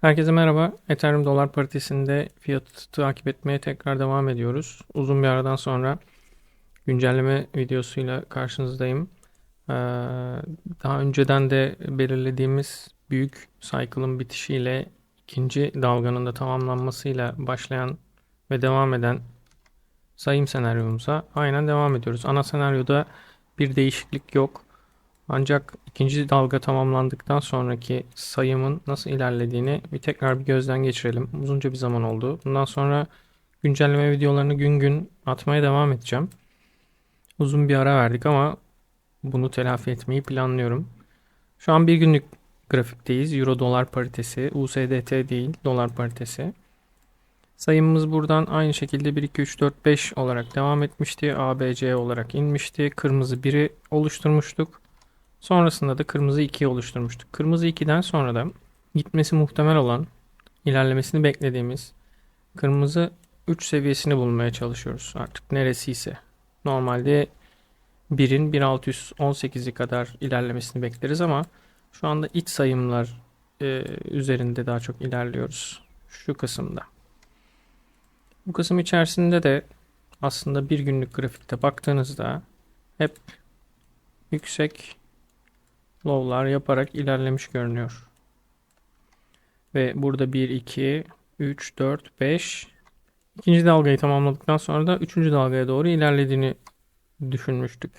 Herkese merhaba. Ethereum dolar paritesinde fiyatı takip etmeye tekrar devam ediyoruz. Uzun bir aradan sonra güncelleme videosuyla karşınızdayım. Ee, daha önceden de belirlediğimiz büyük cycle'ın bitişiyle ikinci dalganın da tamamlanmasıyla başlayan ve devam eden sayım senaryomuza aynen devam ediyoruz. Ana senaryoda bir değişiklik yok. Ancak ikinci dalga tamamlandıktan sonraki sayımın nasıl ilerlediğini bir tekrar bir gözden geçirelim. Uzunca bir zaman oldu. Bundan sonra güncelleme videolarını gün gün atmaya devam edeceğim. Uzun bir ara verdik ama bunu telafi etmeyi planlıyorum. Şu an bir günlük grafikteyiz. Euro dolar paritesi. USDT değil dolar paritesi. Sayımımız buradan aynı şekilde 1, 2, 3, 4, 5 olarak devam etmişti. ABC olarak inmişti. Kırmızı 1'i oluşturmuştuk. Sonrasında da kırmızı 2'yi oluşturmuştuk. Kırmızı 2'den sonra da gitmesi muhtemel olan ilerlemesini beklediğimiz kırmızı 3 seviyesini bulmaya çalışıyoruz. Artık neresiyse. Normalde 1'in 1618'i kadar ilerlemesini bekleriz ama şu anda iç sayımlar e, üzerinde daha çok ilerliyoruz. Şu kısımda. Bu kısım içerisinde de aslında bir günlük grafikte baktığınızda hep yüksek low'lar yaparak ilerlemiş görünüyor. Ve burada 1, 2, 3, 4, 5 ikinci dalgayı tamamladıktan sonra da üçüncü dalgaya doğru ilerlediğini düşünmüştük.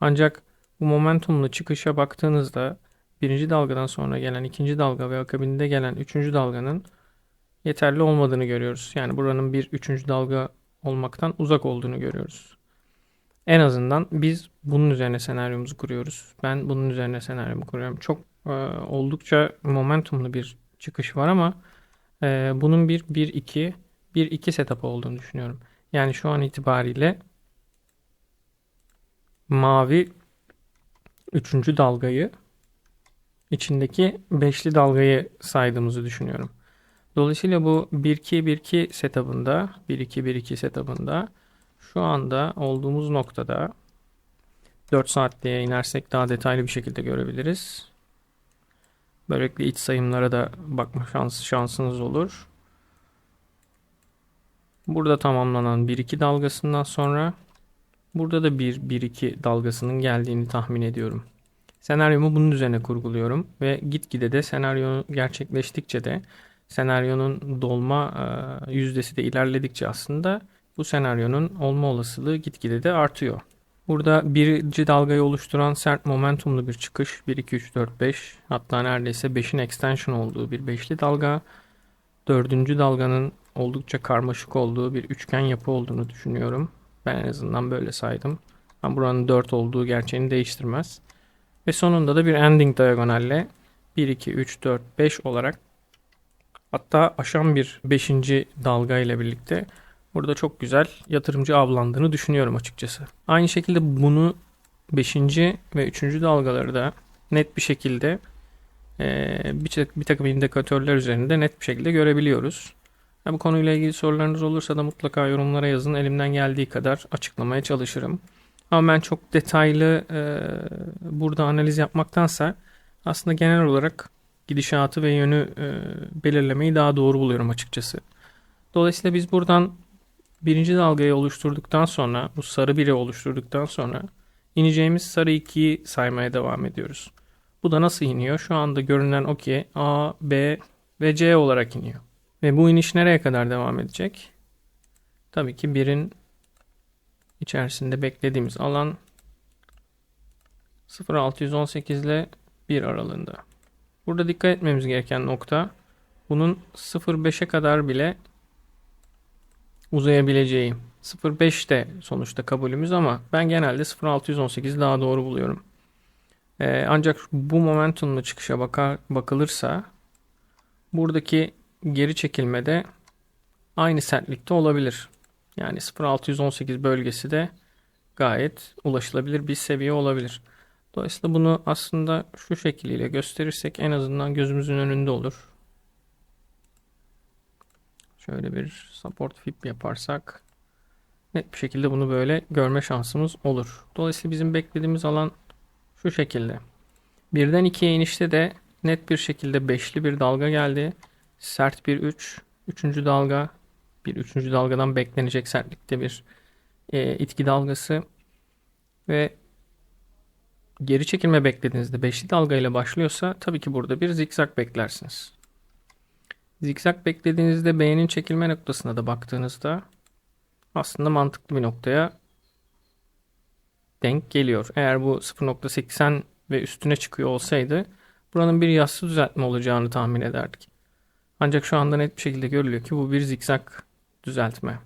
Ancak bu momentumlu çıkışa baktığınızda birinci dalgadan sonra gelen ikinci dalga ve akabinde gelen üçüncü dalganın yeterli olmadığını görüyoruz. Yani buranın bir üçüncü dalga olmaktan uzak olduğunu görüyoruz. En azından biz bunun üzerine senaryomuzu kuruyoruz. Ben bunun üzerine senaryomu kuruyorum. Çok e, oldukça momentumlu bir çıkış var ama e, bunun bir 1-2 1-2 setup olduğunu düşünüyorum. Yani şu an itibariyle mavi üçüncü dalgayı içindeki beşli dalgayı saydığımızı düşünüyorum. Dolayısıyla bu 1-2-1-2 setup'ında 1-2-1-2 setup'ında şu anda olduğumuz noktada 4 saatliğe inersek daha detaylı bir şekilde görebiliriz. Böylelikle iç sayımlara da bakma şans, şansınız olur. Burada tamamlanan 1-2 dalgasından sonra burada da 1-1-2 dalgasının geldiğini tahmin ediyorum. Senaryomu bunun üzerine kurguluyorum ve gitgide de senaryo gerçekleştikçe de senaryonun dolma yüzdesi de ilerledikçe aslında bu senaryonun olma olasılığı gitgide de artıyor. Burada birinci dalgayı oluşturan sert momentumlu bir çıkış 1, 2, 3, 4, 5 hatta neredeyse 5'in extension olduğu bir beşli dalga. Dördüncü dalganın oldukça karmaşık olduğu bir üçgen yapı olduğunu düşünüyorum. Ben en azından böyle saydım. Ama buranın 4 olduğu gerçeğini değiştirmez. Ve sonunda da bir ending diagonalle 1, 2, 3, 4, 5 olarak hatta aşan bir 5. dalga ile birlikte Burada çok güzel yatırımcı avlandığını düşünüyorum açıkçası. Aynı şekilde bunu 5. ve 3. dalgaları da net bir şekilde e, bir, takım indikatörler üzerinde net bir şekilde görebiliyoruz. bu konuyla ilgili sorularınız olursa da mutlaka yorumlara yazın. Elimden geldiği kadar açıklamaya çalışırım. Ama ben çok detaylı e, burada analiz yapmaktansa aslında genel olarak gidişatı ve yönü e, belirlemeyi daha doğru buluyorum açıkçası. Dolayısıyla biz buradan birinci dalgayı oluşturduktan sonra bu sarı biri oluşturduktan sonra ineceğimiz sarı 2'yi saymaya devam ediyoruz. Bu da nasıl iniyor? Şu anda görünen o ki A, B ve C olarak iniyor. Ve bu iniş nereye kadar devam edecek? Tabii ki birin içerisinde beklediğimiz alan 0.618 ile 1 aralığında. Burada dikkat etmemiz gereken nokta bunun 0.5'e kadar bile uzayabileceği. 0.5 de sonuçta kabulümüz ama ben genelde 0.618 daha doğru buluyorum. Ee, ancak bu momentumlu çıkışa bakar, bakılırsa buradaki geri çekilme de aynı sertlikte olabilir. Yani 0.618 bölgesi de gayet ulaşılabilir bir seviye olabilir. Dolayısıyla bunu aslında şu şekliyle gösterirsek en azından gözümüzün önünde olur. Şöyle bir support fib yaparsak net bir şekilde bunu böyle görme şansımız olur. Dolayısıyla bizim beklediğimiz alan şu şekilde. Birden ikiye inişte de net bir şekilde beşli bir dalga geldi. sert bir 3. Üçüncü dalga bir üçüncü dalgadan beklenecek sertlikte bir e, itki dalgası ve geri çekilme beklediğinizde beşli dalga ile başlıyorsa tabii ki burada bir zikzak beklersiniz. Zikzak beklediğinizde B'nin çekilme noktasına da baktığınızda aslında mantıklı bir noktaya denk geliyor. Eğer bu 0.80 ve üstüne çıkıyor olsaydı buranın bir yassı düzeltme olacağını tahmin ederdik. Ancak şu anda net bir şekilde görülüyor ki bu bir zikzak düzeltme.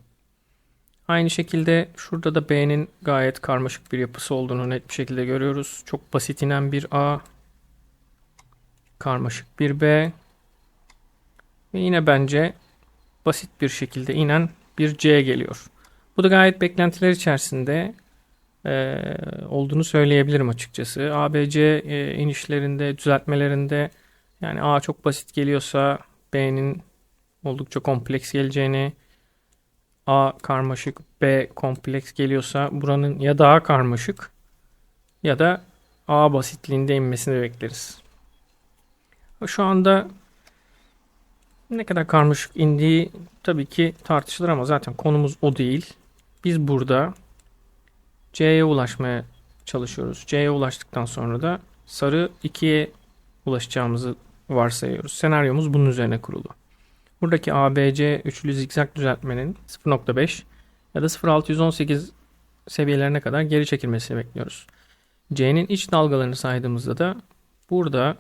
Aynı şekilde şurada da B'nin gayet karmaşık bir yapısı olduğunu net bir şekilde görüyoruz. Çok basit inen bir A, karmaşık bir B ve yine bence basit bir şekilde inen bir C geliyor. Bu da gayet beklentiler içerisinde e, olduğunu söyleyebilirim açıkçası. ABC e, inişlerinde, düzeltmelerinde yani A çok basit geliyorsa B'nin oldukça kompleks geleceğini, A karmaşık, B kompleks geliyorsa buranın ya daha karmaşık ya da A basitliğinde inmesini bekleriz. Şu anda ne kadar karmaşık indiği tabii ki tartışılır ama zaten konumuz o değil. Biz burada C'ye ulaşmaya çalışıyoruz. C'ye ulaştıktan sonra da sarı 2'ye ulaşacağımızı varsayıyoruz. Senaryomuz bunun üzerine kurulu. Buradaki ABC üçlü zikzak düzeltmenin 0.5 ya da 0.618 seviyelerine kadar geri çekilmesini bekliyoruz. C'nin iç dalgalarını saydığımızda da burada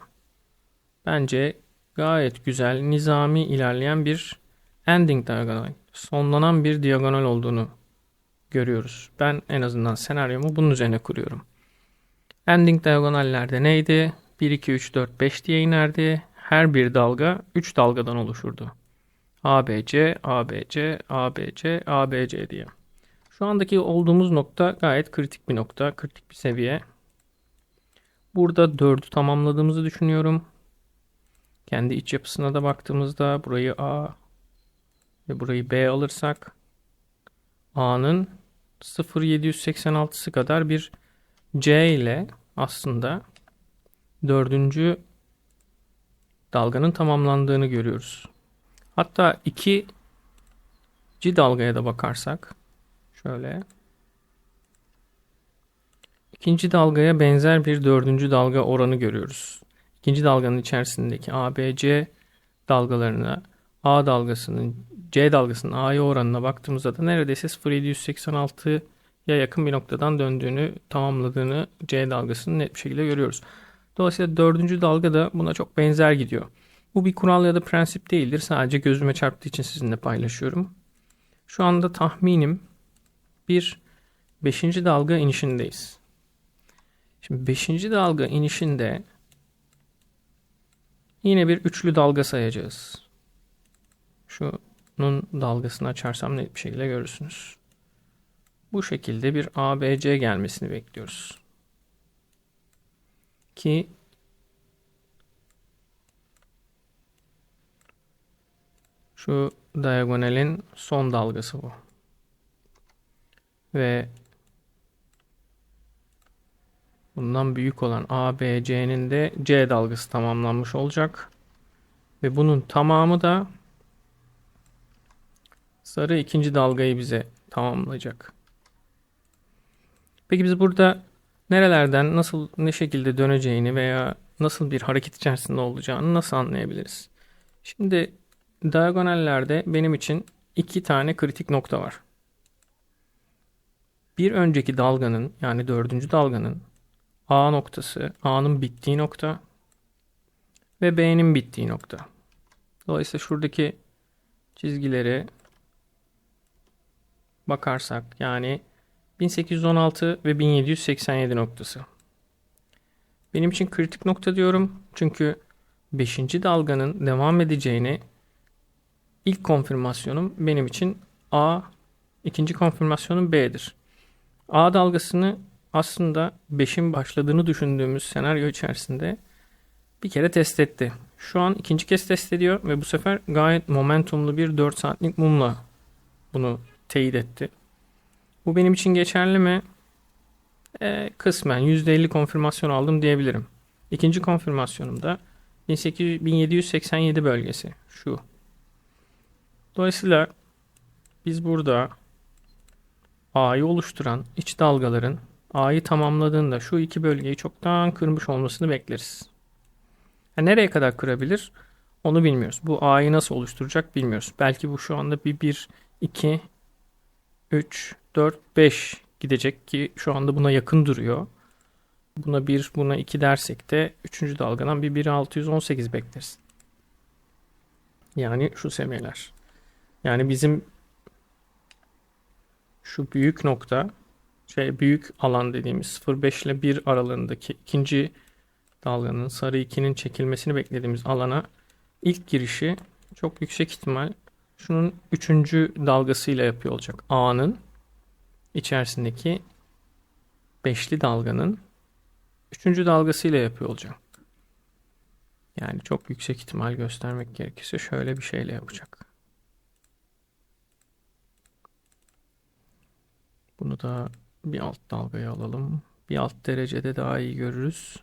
bence gayet güzel, nizami ilerleyen bir ending diagonal, sonlanan bir diagonal olduğunu görüyoruz. Ben en azından senaryomu bunun üzerine kuruyorum. Ending diagonallerde neydi? 1, 2, 3, 4, 5 diye inerdi. Her bir dalga 3 dalgadan oluşurdu. ABC, ABC, ABC, ABC diye. Şu andaki olduğumuz nokta gayet kritik bir nokta, kritik bir seviye. Burada 4'ü tamamladığımızı düşünüyorum. Kendi iç yapısına da baktığımızda burayı A ve burayı B alırsak A'nın 0.786'sı kadar bir C ile aslında dördüncü dalganın tamamlandığını görüyoruz. Hatta ikinci dalgaya da bakarsak şöyle ikinci dalgaya benzer bir dördüncü dalga oranı görüyoruz. İkinci dalganın içerisindeki ABC dalgalarına A dalgasının C dalgasının A'ya oranına baktığımızda da neredeyse 0.786'ya yakın bir noktadan döndüğünü, tamamladığını C dalgasının net bir şekilde görüyoruz. Dolayısıyla dördüncü dalga da buna çok benzer gidiyor. Bu bir kural ya da prensip değildir. Sadece gözüme çarptığı için sizinle paylaşıyorum. Şu anda tahminim bir beşinci dalga inişindeyiz. Şimdi beşinci dalga inişinde yine bir üçlü dalga sayacağız. Şunun dalgasını açarsam net bir şekilde görürsünüz. Bu şekilde bir ABC gelmesini bekliyoruz. Ki Şu diagonalin son dalgası bu. Ve bundan büyük olan ABC'nin de C dalgası tamamlanmış olacak. Ve bunun tamamı da sarı ikinci dalgayı bize tamamlayacak. Peki biz burada nerelerden nasıl ne şekilde döneceğini veya nasıl bir hareket içerisinde olacağını nasıl anlayabiliriz? Şimdi Diagonallerde benim için iki tane kritik nokta var. Bir önceki dalganın yani dördüncü dalganın A noktası, A'nın bittiği nokta ve B'nin bittiği nokta. Dolayısıyla şuradaki çizgileri bakarsak yani 1816 ve 1787 noktası. Benim için kritik nokta diyorum çünkü 5. dalganın devam edeceğini İlk konfirmasyonum benim için A, ikinci konfirmasyonum B'dir. A dalgasını aslında 5'in başladığını düşündüğümüz senaryo içerisinde bir kere test etti. Şu an ikinci kez test ediyor ve bu sefer gayet momentumlu bir 4 saatlik mumla bunu teyit etti. Bu benim için geçerli mi? E, kısmen %50 konfirmasyon aldım diyebilirim. İkinci konfirmasyonum da 1787 bölgesi şu. Dolayısıyla biz burada A'yı oluşturan iç dalgaların A'yı tamamladığında şu iki bölgeyi çoktan kırmış olmasını bekleriz. Yani nereye kadar kırabilir? Onu bilmiyoruz. Bu A'yı nasıl oluşturacak bilmiyoruz. Belki bu şu anda bir 1, 2, 3, 4, 5 gidecek ki şu anda buna yakın duruyor. Buna 1, buna 2 dersek de 3. dalgadan bir 1.618 bekleriz. Yani şu seviyeler. Yani bizim şu büyük nokta şey büyük alan dediğimiz 0.5 ile 1 aralığındaki ikinci dalganın sarı 2'nin çekilmesini beklediğimiz alana ilk girişi çok yüksek ihtimal şunun üçüncü dalgasıyla yapıyor olacak. A'nın içerisindeki beşli dalganın üçüncü dalgasıyla yapıyor olacak. Yani çok yüksek ihtimal göstermek gerekirse şöyle bir şeyle yapacak. Bunu da bir alt dalgaya alalım. Bir alt derecede daha iyi görürüz.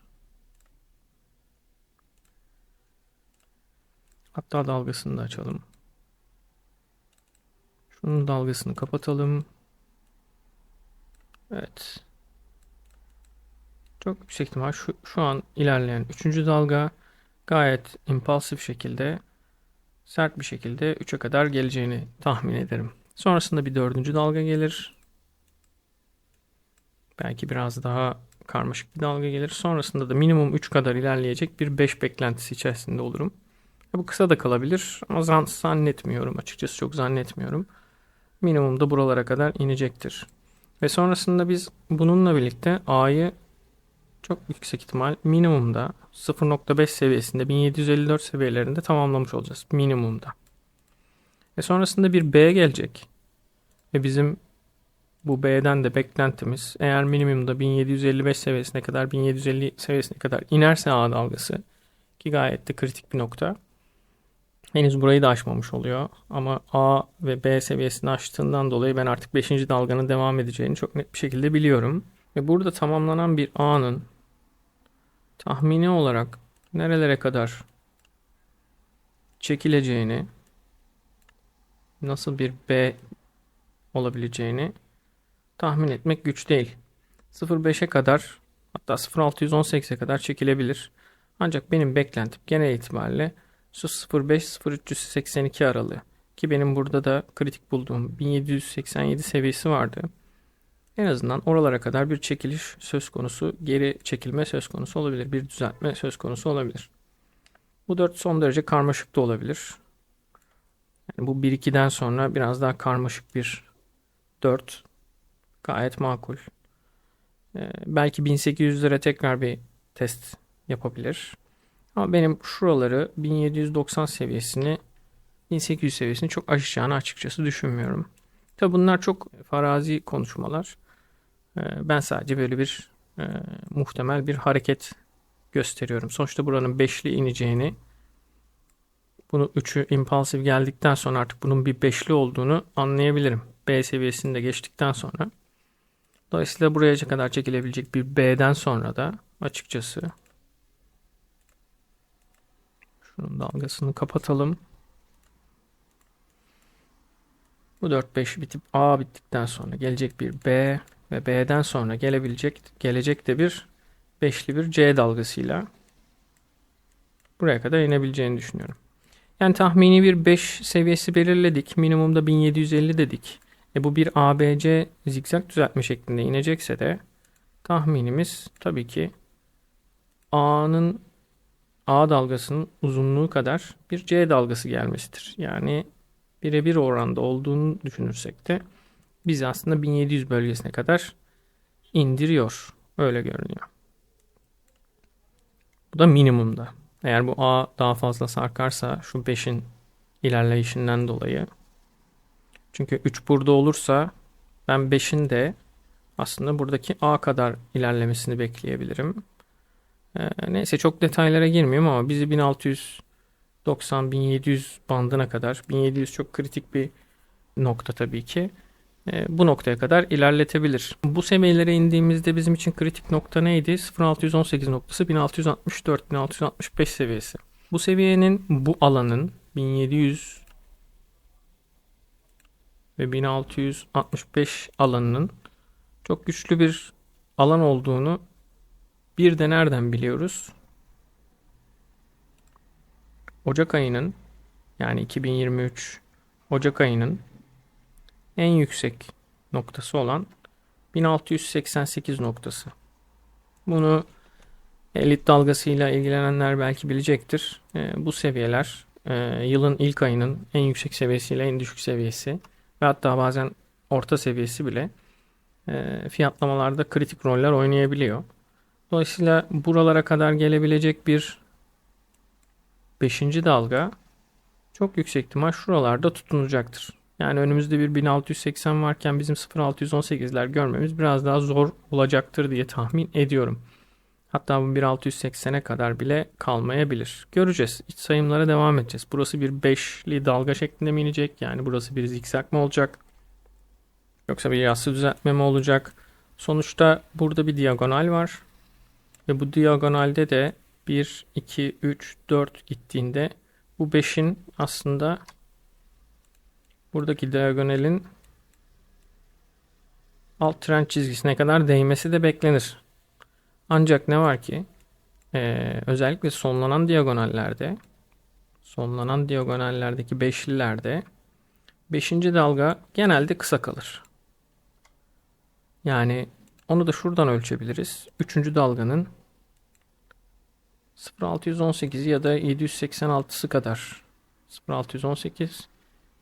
Hatta dalgasını da açalım. Şunun dalgasını kapatalım. Evet. Çok yüksek ihtimal şu, şu an ilerleyen üçüncü dalga gayet impulsif şekilde sert bir şekilde 3'e kadar geleceğini tahmin ederim. Sonrasında bir dördüncü dalga gelir. Belki biraz daha karmaşık bir dalga gelir. Sonrasında da minimum 3 kadar ilerleyecek bir 5 beklentisi içerisinde olurum. Bu kısa da kalabilir ama zannetmiyorum açıkçası çok zannetmiyorum. Minimum da buralara kadar inecektir. Ve sonrasında biz bununla birlikte A'yı çok yüksek ihtimal minimumda 0.5 seviyesinde 1754 seviyelerinde tamamlamış olacağız. Minimumda. Ve sonrasında bir B gelecek. Ve bizim bu B'den de beklentimiz eğer minimumda 1755 seviyesine kadar 1750 seviyesine kadar inerse A dalgası ki gayet de kritik bir nokta. Henüz burayı da aşmamış oluyor. Ama A ve B seviyesini aştığından dolayı ben artık 5. dalganın devam edeceğini çok net bir şekilde biliyorum. Ve burada tamamlanan bir A'nın tahmini olarak nerelere kadar çekileceğini, nasıl bir B olabileceğini tahmin etmek güç değil. 0.5'e kadar hatta 0.618'e kadar çekilebilir. Ancak benim beklentim genel itibariyle su 05-0382 aralığı ki benim burada da kritik bulduğum 1787 seviyesi vardı. En azından oralara kadar bir çekiliş söz konusu, geri çekilme söz konusu olabilir, bir düzeltme söz konusu olabilir. Bu 4 son derece karmaşık da olabilir. Yani bu 1-2'den sonra biraz daha karmaşık bir 4 gayet makul. Ee, belki 1800'lere tekrar bir test yapabilir. Ama benim şuraları 1790 seviyesini 1800 seviyesini çok aşacağını açıkçası düşünmüyorum. Tabi bunlar çok farazi konuşmalar. Ee, ben sadece böyle bir e, muhtemel bir hareket gösteriyorum. Sonuçta buranın 5'li ineceğini bunu 3'ü impulsif geldikten sonra artık bunun bir 5'li olduğunu anlayabilirim. B seviyesini de geçtikten sonra. Dolayısıyla buraya kadar çekilebilecek bir B'den sonra da açıkçası şunun dalgasını kapatalım. Bu 4-5 bitip A bittikten sonra gelecek bir B ve B'den sonra gelebilecek gelecek de bir beşli bir C dalgasıyla buraya kadar inebileceğini düşünüyorum. Yani tahmini bir 5 seviyesi belirledik. Minimumda 1750 dedik. E bu bir ABC zikzak düzeltme şeklinde inecekse de tahminimiz tabii ki A'nın A dalgasının uzunluğu kadar bir C dalgası gelmesidir. Yani birebir oranda olduğunu düşünürsek de bizi aslında 1700 bölgesine kadar indiriyor. Öyle görünüyor. Bu da minimumda. Eğer bu A daha fazla sarkarsa şu 5'in ilerleyişinden dolayı. Çünkü 3 burada olursa ben 5'in de aslında buradaki A kadar ilerlemesini bekleyebilirim. Ee, neyse çok detaylara girmiyorum ama bizi 1690-1700 bandına kadar 1700 çok kritik bir nokta tabii ki. Ee, bu noktaya kadar ilerletebilir. Bu seviyelere indiğimizde bizim için kritik nokta neydi? 0618 noktası 1664-1665 seviyesi. Bu seviyenin bu alanın 1700 ve 1665 alanının çok güçlü bir alan olduğunu bir de nereden biliyoruz? Ocak ayının yani 2023 Ocak ayının en yüksek noktası olan 1688 noktası. Bunu elit dalgasıyla ilgilenenler belki bilecektir. E, bu seviyeler e, yılın ilk ayının en yüksek seviyesiyle en düşük seviyesi ve hatta bazen orta seviyesi bile e, fiyatlamalarda kritik roller oynayabiliyor. Dolayısıyla buralara kadar gelebilecek bir 5. dalga çok yüksek ihtimal şuralarda tutunacaktır. Yani önümüzde bir 1680 varken bizim 0618'ler görmemiz biraz daha zor olacaktır diye tahmin ediyorum. Hatta bu 1680'e kadar bile kalmayabilir. Göreceğiz. İç sayımlara devam edeceğiz. Burası bir 5'li dalga şeklinde mi inecek? Yani burası bir zikzak mı olacak? Yoksa bir yassı düzeltme mi olacak? Sonuçta burada bir diagonal var. Ve bu diagonalde de 1, 2, 3, 4 gittiğinde bu 5'in aslında buradaki diagonalin alt trend çizgisine kadar değmesi de beklenir. Ancak ne var ki ee, özellikle sonlanan diagonallerde sonlanan diagonallerdeki beşlilerde beşinci dalga genelde kısa kalır. Yani onu da şuradan ölçebiliriz. Üçüncü dalganın 0618 ya da 786'sı kadar 0618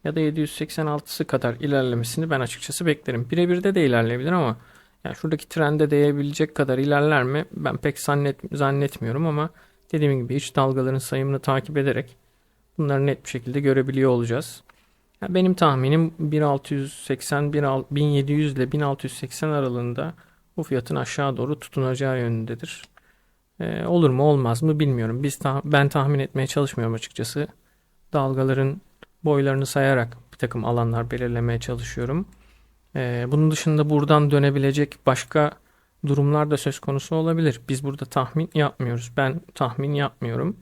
ya da 786'sı kadar ilerlemesini ben açıkçası beklerim. Birebir de de ilerleyebilir ama yani şuradaki trende değebilecek kadar ilerler mi? Ben pek zannet, zannetmiyorum ama dediğim gibi iç dalgaların sayımını takip ederek bunları net bir şekilde görebiliyor olacağız. Yani benim tahminim 1680 1700 ile 1680 aralığında bu fiyatın aşağı doğru tutunacağı yönündedir. Ee, olur mu olmaz mı bilmiyorum. Biz ta- ben tahmin etmeye çalışmıyorum açıkçası. Dalgaların boylarını sayarak bir takım alanlar belirlemeye çalışıyorum. Ee, bunun dışında buradan dönebilecek başka durumlar da söz konusu olabilir. Biz burada tahmin yapmıyoruz. Ben tahmin yapmıyorum.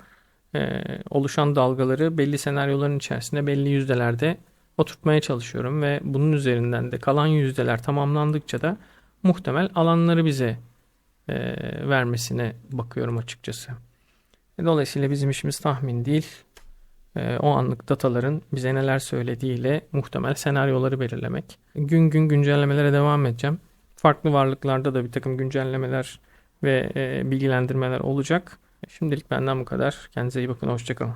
Ee, oluşan dalgaları belli senaryoların içerisinde belli yüzdelerde oturtmaya çalışıyorum ve bunun üzerinden de kalan yüzdeler tamamlandıkça da muhtemel alanları bize e, vermesine bakıyorum açıkçası. Dolayısıyla bizim işimiz tahmin değil. E, o anlık dataların bize neler söylediğiyle muhtemel senaryoları belirlemek. Gün gün güncellemelere devam edeceğim. Farklı varlıklarda da bir takım güncellemeler ve e, bilgilendirmeler olacak. Şimdilik benden bu kadar. Kendinize iyi bakın. Hoşçakalın.